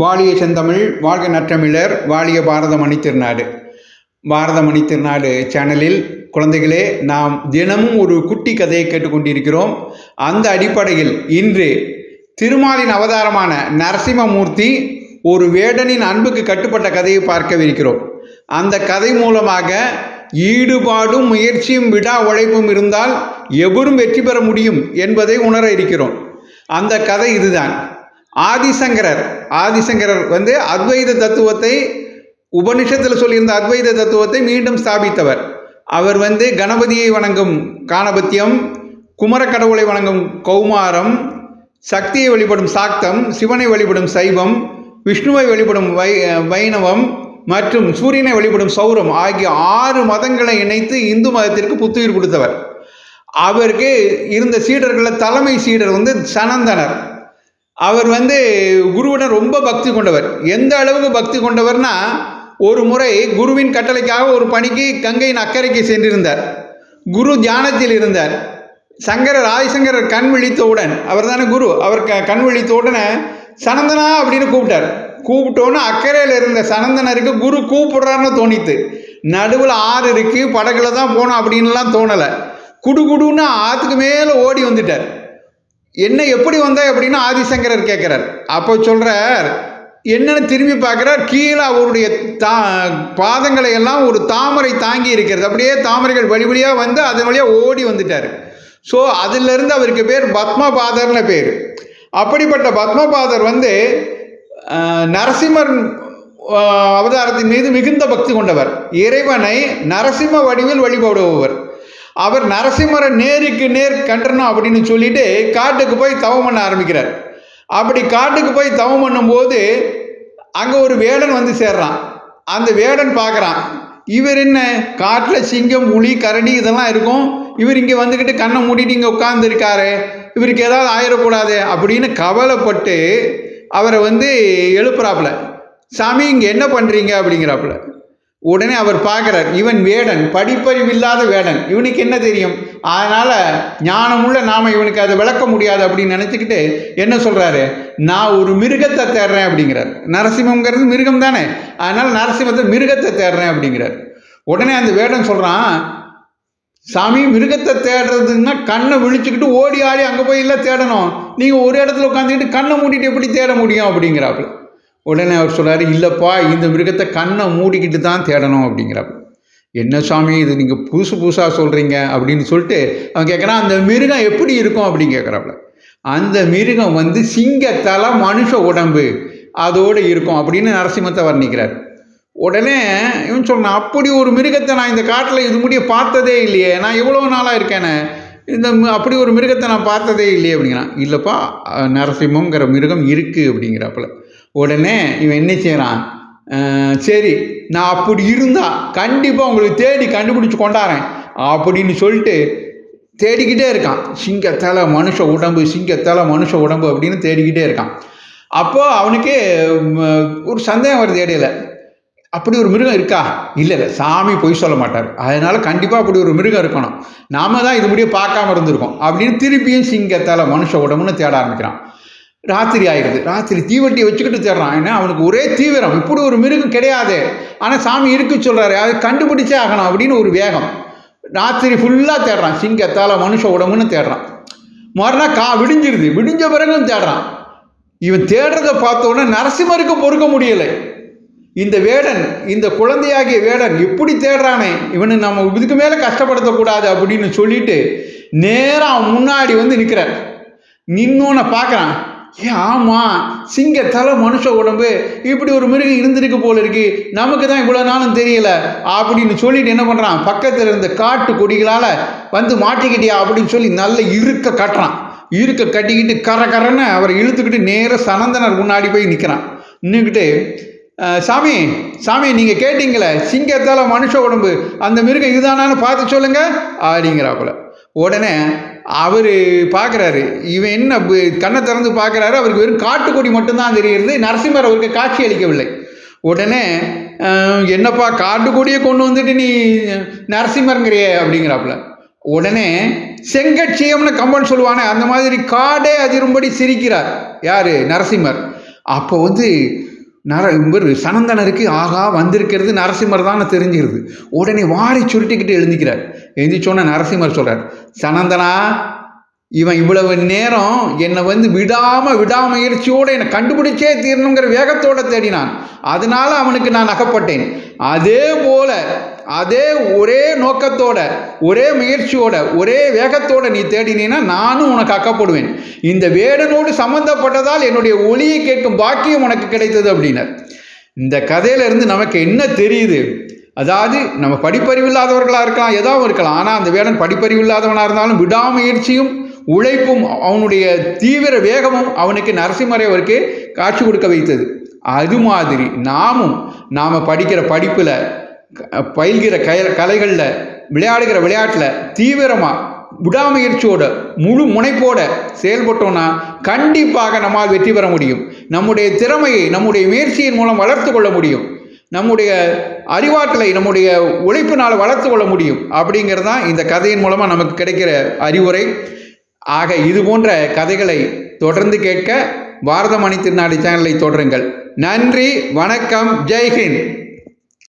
வாழிய செந்தமிழ் வாழ்க நற்றமிழர் வாழிய பாரத மணித்திருநாடு பாரத மணித்திருநாடு சேனலில் குழந்தைகளே நாம் தினமும் ஒரு குட்டி கதையை கேட்டுக்கொண்டிருக்கிறோம். அந்த அடிப்படையில் இன்று திருமாலின் அவதாரமான நரசிம்மமூர்த்தி ஒரு வேடனின் அன்புக்கு கட்டுப்பட்ட கதையை பார்க்கவிருக்கிறோம். அந்த கதை மூலமாக ஈடுபாடும் முயற்சியும் விடா உழைப்பும் இருந்தால் எவரும் வெற்றி பெற முடியும் என்பதை உணர இருக்கிறோம். அந்த கதை இதுதான். ஆதிசங்கரர். ஆதிசங்கரர் வந்து அத்வைத தத்துவத்தை உபனிஷத்தில் சொல்லியிருந்த அத்வைத தத்துவத்தை மீண்டும் ஸ்தாபித்தவர். அவர் வந்து கணபதியை வணங்கும் காணபத்தியம் குமர கடவுளை வணங்கும் கௌமாரம் சக்தியை வழிபடும் சாக்தம் சிவனை வழிபடும் சைவம் விஷ்ணுவை வழிபடும் வை வைணவம் மற்றும் சூரியனை வழிபடும் சௌரம் ஆகிய ஆறு மதங்களை இணைத்து இந்து மதத்திற்கு புத்துயிர் கொடுத்தவர். அவருக்கு இருந்த சீடர்களில் தலைமை சீடர் வந்து சனந்தனர். அவர் வந்து குருவிடம் ரொம்ப பக்தி கொண்டவர். எந்த அளவுக்கு பக்தி கொண்டவர்னா ஒரு முறை குருவின் கட்டளைக்காக ஒரு பணிக்கு கங்கையின் அக்கறைக்கு சென்றிருந்தார். குரு தியானத்தில் இருந்தார். சங்கரர் ஆதிசங்கரர் கண் விழித்தவுடன் அவர் தானே குரு அவர் க கண் விழித்த உடனே சனந்தனா அப்படின்னு கூப்பிட்டார். கூப்பிட்டோன்னு அக்கறையில் இருந்த சனந்தனருக்கு குரு கூப்பிடுறாருன்னு தோணித்து நடுவில் ஆறு இருக்குது படகுல தான் போகணும் அப்படின்லாம் தோணலை. குடு குடுன்னு ஆற்றுக்கு மேலே ஓடி வந்துட்டார். என்ன எப்படி வந்த அப்படின்னு ஆதிசங்கரர் கேட்குறார். அப்போ சொல்கிறார் என்னன்னு திரும்பி பார்க்குறார் கீழே அவருடைய தா பாதங்களை எல்லாம் ஒரு தாமரை தாங்கி இருக்கிறது. அப்படியே தாமரைகள் வழி வழியாக வந்து அதன் வழியாக ஓடி வந்துட்டார். ஸோ அதிலிருந்து அவருக்கு பேர் பத்மபாதர்னு பேர். அப்படிப்பட்ட பத்மபாதர் வந்து நரசிம்மர் அவதாரத்தின் மீது மிகுந்த பக்தி கொண்டவர். இறைவனை நரசிம்ம வடிவில் வழிபடுபவர். அவர் நரசிம்மரை நேருக்கு நேர் கண்டனம் அப்படின்னு சொல்லிட்டு காட்டுக்கு போய் தவம் பண்ண ஆரம்பிக்கிறார். அப்படி காட்டுக்கு போய் தவம் பண்ணும்போது அங்கே ஒரு வேடன் வந்து சேர்றான். அந்த வேடன் பார்க்குறான் இவர் என்ன? காட்டில் சிங்கம் புலி கரடி இதெல்லாம் இருக்கும்? இவர் இங்கே வந்துக்கிட்டு கண்ணை மூடிட்டு இங்கே உட்காந்துருக்காரு இவருக்கு ஏதாவது ஆயிடக்கூடாது அப்படின்னு கவலைப்பட்டு அவரை வந்து எழுப்புறாப்புல. சாமி இங்கே என்ன பண்ணுறீங்க அப்படிங்கிறாப்புல. உடனே அவர் பார்க்குறார் இவன் வேடன் படிப்பறிவில்லாத வேடன் இவனுக்கு என்ன தெரியும்? அதனால் ஞானமுள்ள நாம் இவனுக்கு அதை விளக்க முடியாது அப்படின்னு நினச்சிக்கிட்டு என்ன சொல்கிறாரு நான் ஒரு மிருகத்தை தேடுறேன் அப்படிங்கிறார். நரசிம்மங்கிறது மிருகம் தானே? அதனால் நரசிம்மத்தை மிருகத்தை தேடுறேன் அப்படிங்கிறார். உடனே அந்த வேடன் சொல்கிறான் சாமி மிருகத்தை தேடுறதுன்னா கண்ணை விழிச்சுக்கிட்டு ஓடி ஆடி அங்கே போய் இல்லை தேடணும். நீங்கள் ஒரு இடத்துல உட்காந்துக்கிட்டு கண்ணை மூடிட்டு எப்படி தேட முடியும்? அப்படிங்கிறாப்புல. உடனே அவர் சொல்கிறாரு இல்லைப்பா இந்த மிருகத்தை கண்ணை மூடிக்கிட்டு தான் தேடணும் அப்படிங்கிறாப்புல என்ன சாமி இது நீங்கள் புதுசு புதுசாக சொல்கிறீங்க அப்படின்னு சொல்லிட்டு அவன் கேட்குறான் அந்த மிருகம் எப்படி இருக்கும்? அப்படின்னு கேட்குறாப்புல. அந்த மிருகம் வந்து சிங்கத்தலை மனுஷ உடம்பு அதோடு இருக்கும் அப்படின்னு நரசிம்மத்தை வர்ணிக்கிறார் உடனே இவன் சொன்னான் அப்படி ஒரு மிருகத்தை நான் இந்த காட்டில் இது முடிய பார்த்ததே இல்லையே நான் எவ்வளோ நாளாக இருக்கேனே இந்த அப்படி ஒரு மிருகத்தை நான் பார்த்ததே இல்லையே அப்படிங்கிறான். இல்லைப்பா நரசிம்மங்கிற மிருகம் இருக்குது அப்படிங்கிறாப்புல. உடனே இவன் என்ன செய்கிறான் சரி நான் அப்படி இருந்தால் கண்டிப்பாக உங்களுக்கு தேடி கண்டுபிடிச்சி கொண்டாடுறேன். அப்படின்னு சொல்லிட்டு தேடிக்கிட்டே இருக்கான். சிங்கத்தலை மனுஷ உடம்பு சிங்கத்தலை மனுஷ உடம்பு அப்படின்னு தேடிக்கிட்டே இருக்கான். அப்போது அவனுக்கு ஒரு சந்தேகம் வருது இடையில. அப்படி ஒரு மிருகம் இருக்கா? இல்லை இல்லை சாமி பொய் சொல்ல மாட்டார். அதனால் கண்டிப்பாக அப்படி ஒரு மிருகம் இருக்கணும். நாம தான் இது முடிய பார்க்காம இருந்திருக்கோம். அப்படின்னு திருப்பியும் சிங்கத்தால மனுஷ உடம்புன்னு தேட ஆரம்பிக்கிறான். ராத்திரி ஆயிடுது. ராத்திரி தீவட்டியை வச்சுக்கிட்டு தேடுறான் ஏன்னா அவனுக்கு ஒரே தீவிரம். இப்படி ஒரு மிருகம் கிடையாது. ஆனால் சாமி இருக்கு சொல்கிறாரு அதை கண்டுபிடிச்சே ஆகணும் அப்படின்னு ஒரு வேகம். ராத்திரி ஃபுல்லாக தேடுறான். சிங்கத்தால் மனுஷ உடம்புன்னு தேடுறான். மறுநாள் கா விடிஞ்சிருது. விடிஞ்ச பிறகும் தேடுறான். இவன் தேடுறதை பார்த்தோன்னே நரசிம்மருக்கு பொறுக்க முடியலை. இந்த வேடன் இந்த குழந்தையாகிய வேடன் எப்படி தேடுறானே? இவனை நம்ம இதுக்கு மேலே கஷ்டப்படுத்தக்கூடாது அப்படின்னு சொல்லிட்டு நேராக அவன் முன்னாடி வந்து நிற்கிறார் நின்னோன்னு பார்க்குறான். ஏ ஆமாம் சிங்கத்தலை மனுஷ உடம்பு இப்படி ஒரு மிருகம் இருந்திருக்கு போல இருக்கு. நமக்கு தான் இவ்வளோ நாளும் தெரியல. அப்படின்னு சொல்லிட்டு என்ன பண்ணுறான் பக்கத்தில் இருந்த காட்டு கொடிகளால் வந்து மாட்டிக்கிட்டியா அப்படின்னு சொல்லி நல்ல இருக்க கட்டுறான். இருக்க கட்டிக்கிட்டு கர கரன்னு அவரை இழுத்துக்கிட்டு நேராக சனந்தனர் முன்னாடி போய் நிற்கிறான் நின்றுக்கிட்டு சாமி சாமி நீங்கள் கேட்டீங்களே சிங்கத்தால மனுஷ உடம்பு அந்த மிருகம் இதுதானான்னு பார்த்து சொல்லுங்க அப்படிங்கிறாப்புல. உடனே அவர் பார்க்குறாரு இவன் என்ன கண்ணை திறந்து பார்க்குறாரு அவருக்கு வெறும் காட்டுக்கொடி மட்டும்தான் தெரிகிறது நரசிம்மர் அவருக்கு காட்சி அளிக்கவில்லை. உடனே என்னப்பா காட்டுக்கொடியை கொண்டு வந்துட்டு நீ நரசிம்மருங்கிறிய? அப்படிங்கிறாப்புல. உடனே செங்கட்சியம்னு கம்பன் சொல்லுவானே அந்த மாதிரி காடே அதிரும்படி சிரிக்கிறார். யார்? நரசிம்மர். அப்போ வந்து நர இவர் சனந்தனருக்கு ஆகா வந்திருக்கிறது நரசிம்மர் தான் தெரிஞ்சிருது. உடனே வாரி சுருட்டிக்கிட்டு எழுந்திக்கிறார். எழுந்திரிச்சோன்னே நரசிம்மர் சொல்கிறார் சனந்தனா இவன் இவ்வளவு நேரம் என்னை வந்து விடாம விடாமுயற்சியோடு என்னை கண்டுபிடிச்சே தீரணுங்கிற வேகத்தோட தேடினான். அதனால அவனுக்கு நான் அகப்பட்டேன். அதே போல அதே ஒரே நோக்கத்தோட ஒரே முயற்சியோட ஒரே வேகத்தோட நீ தேடினீன்னா நானும் உனக்கு அக்கப்படுவேன். இந்த வேடனோடு சம்பந்தப்பட்டதால் என்னுடைய ஒளியை கேட்கும் பாக்கியம் உனக்கு கிடைத்தது அப்படின்னார். இந்த கதையிலிருந்து நமக்கு என்ன தெரியுது? அதாவது நம்ம படிப்பறிவு இல்லாதவர்களாக இருக்கலாம் ஏதாவது இருக்கலாம். ஆனால் அந்த வேடன் படிப்பறிவு இல்லாதவனாக இருந்தாலும் விடாமுயற்சியும் உழைப்பும் அவனுடைய தீவிர வேகமும் அவனுக்கு நரசிம்மரை அவருக்கு காட்சி கொடுக்க வைத்தது. அது மாதிரி நாமும் நாம் படிக்கிற படிப்பில் பயில்கிற கய கலைகளில் விளையாடுகிற விளையாட்டில் தீவிரமாக விடாமுயற்சியோட முழு முனைப்போட செயல்பட்டோம்னா கண்டிப்பாக நம்மால் வெற்றி பெற முடியும். நம்முடைய திறமையை நம்முடைய முயற்சியின் மூலம் வளர்த்து கொள்ள முடியும். நம்முடைய அறிவாற்றலை நம்முடைய உழைப்பினால் வளர்த்து கொள்ள முடியும். அப்படிங்கிறது தான் இந்த கதையின் மூலமாக நமக்கு கிடைக்கிற அறிவுரை. ஆக இது போன்ற கதைகளை தொடர்ந்து கேட்க பாரத மணி திருநாடு சேனலை தொடருங்கள். நன்றி வணக்கம் ஜெய்ஹிந்த்